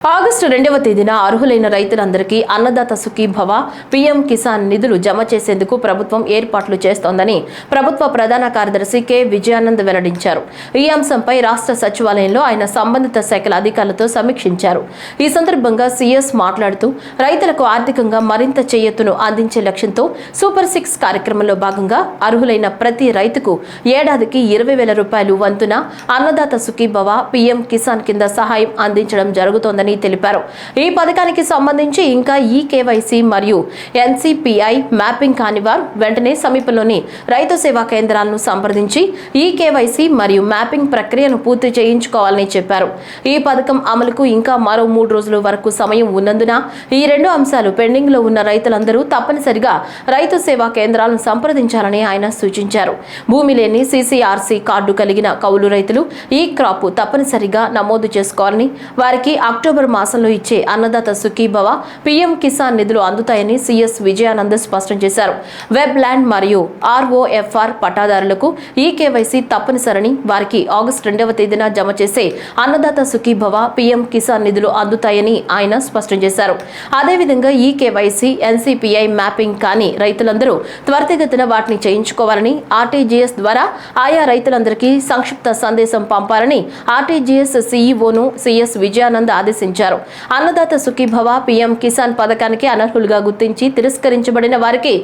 August రెండవ తేదీన అర్హులైన రైతులందరికీ అన్నదాత సుఖీభవ పీఎం కిసాన్ నిధులు జమ చేసేందుకు ప్రభుత్వం ఏర్పాట్లు చేస్తోందని ప్రభుత్వ ప్రధాన కార్యదర్శి కె. విజయానంద్ వెల్లడించారు. ఈ అంశంపై రాష్ట్ర సచివాలయంలో ఆయన సంబంధిత శాఖల అధికారులతో సమీక్షించారు. ఈ సందర్భంగా సీఎస్ మాట్లాడుతూ రైతులకు ఆర్థికంగా మరింత చేయత్తును అందించే లక్ష్యంతో సూపర్ సిక్స్ కార్యక్రమంలో భాగంగా అర్హులైన ప్రతి రైతుకు ఏడాదికి ఇరవై వేల రూపాయలు వంతున అన్నదాత సుఖీభవ పీఎం కిసాన్ కింద సహాయం అందించడం జరుగుతోందని తెలిపారు. ఈ పథకానికి సంబంధించి ఇంకా ఈ కేవైసీ మరియు ఎన్సిపిఐ మ్యాపింగ్ కాని వారు వెంటనే సమీపంలోని రైతు సేవా కేంద్రాలను సంప్రదించి ఈ కేవైసీ మరియు మ్యాపింగ్ ప్రక్రియను పూర్తి చేయించుకోవాలని చెప్పారు. ఈ పథకం అమలుకు ఇంకా మరో మూడు రోజుల వరకు సమయం ఉన్నందున ఈ రెండు అంశాలు పెండింగ్లో ఉన్న రైతులందరూ తప్పనిసరిగా రైతు సేవా కేంద్రాలను సంప్రదించాలని ఆయన సూచించారు. భూమి లేని సీసీఆర్సీ కార్డు కలిగిన కౌలు రైతులు ఈ క్రాప్ తప్పనిసరిగా నమోదు చేసుకోవాలని వారికి అక్టోబర్ మాసంలో ఇచ్చే అన్నదాత సుఖీభవ పీఎం కిసాన్ నిధులు అందుతాయని సీఎస్ విజయానంద్ స్పష్టం చేశారు. వెబ్ ల్యాండ్ మరియు ఆర్ఓఎఫ్ఆర్ పట్టాదారులకు ఈ కేవైసీ తప్పనిసరని వారికి ఆగస్టు రెండవ తేదీన జమ చేసే అన్నదాత సుఖీభవ పీఎం కిసాన్ నిధులు అందుతాయని ఆయన స్పష్టం చేశారు. అదేవిధంగా ఈ కేవైసీ ఎన్సీపీఐ మ్యాపింగ్ కాని రైతులందరూ త్వరితగతిన వాటిని చేయించుకోవాలని ఆర్టీజీఎస్ ద్వారా ఆయా రైతులందరికీ సంక్షిప్త సందేశం పంపాలని ఆర్టీజీఎస్ సీఈఓను సీఎస్ విజయానంద్ ఆదేశించారు. అన్నదాత సుఖీభవ పీఎం కిసాన్ పథకానికి అనర్హులుగా గుర్తించి తిరస్కరించబడిన వారికి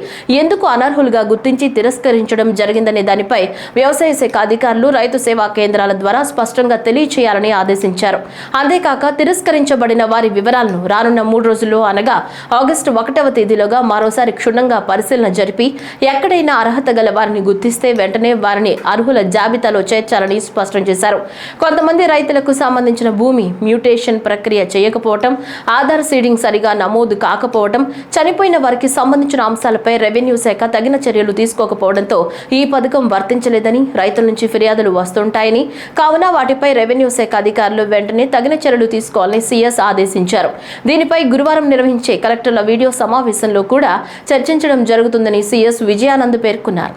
ఎందుకు అనర్హులుగా గుర్తించి తిరస్కరించడం జరిగిందనే దానిపై వ్యవసాయ శాఖ అధికారులు రైతు సేవా కేంద్రాల ద్వారా స్పష్టంగా తెలియచేయాలని ఆదేశించారు. అంతేకాక తిరస్కరించబడిన వారి వివరాలను రానున్న మూడు రోజుల్లో అనగా ఆగస్టు ఒకటవ తేదీలోగా మరోసారి క్షుణ్ణంగా పరిశీలన జరిపి ఎక్కడైనా అర్హత గల వారిని గుర్తిస్తే వెంటనే వారిని అర్హుల జాబితాలో చేర్చాలని స్పష్టం చేశారు. కొంతమంది రైతులకు సంబంధించిన భూమి మ్యూటేషన్ ప్రక్రియ చేయకపోవటం ఆధార్ సీడింగ్ సరిగా నమోదు కాకపోవటం చనిపోయిన వారికి సంబంధించిన అంశాలపై రెవెన్యూ శాఖ తగిన చర్యలు తీసుకోకపోవడంతో ఈ పథకం వర్తించలేదని రైతుల నుంచి ఫిర్యాదులు వస్తుంటాయని కావున వాటిపై రెవెన్యూ శాఖ అధికారులు వెంటనే తగిన చర్యలు తీసుకోవాలని సీఎస్ ఆదేశించారు. దీనిపై గురువారం నిర్వహించే కలెక్టర్ల వీడియో సమావేశంలో కూడా చర్చించడం జరుగుతుందని సీఎస్ విజయానంద్ పేర్కొన్నారు.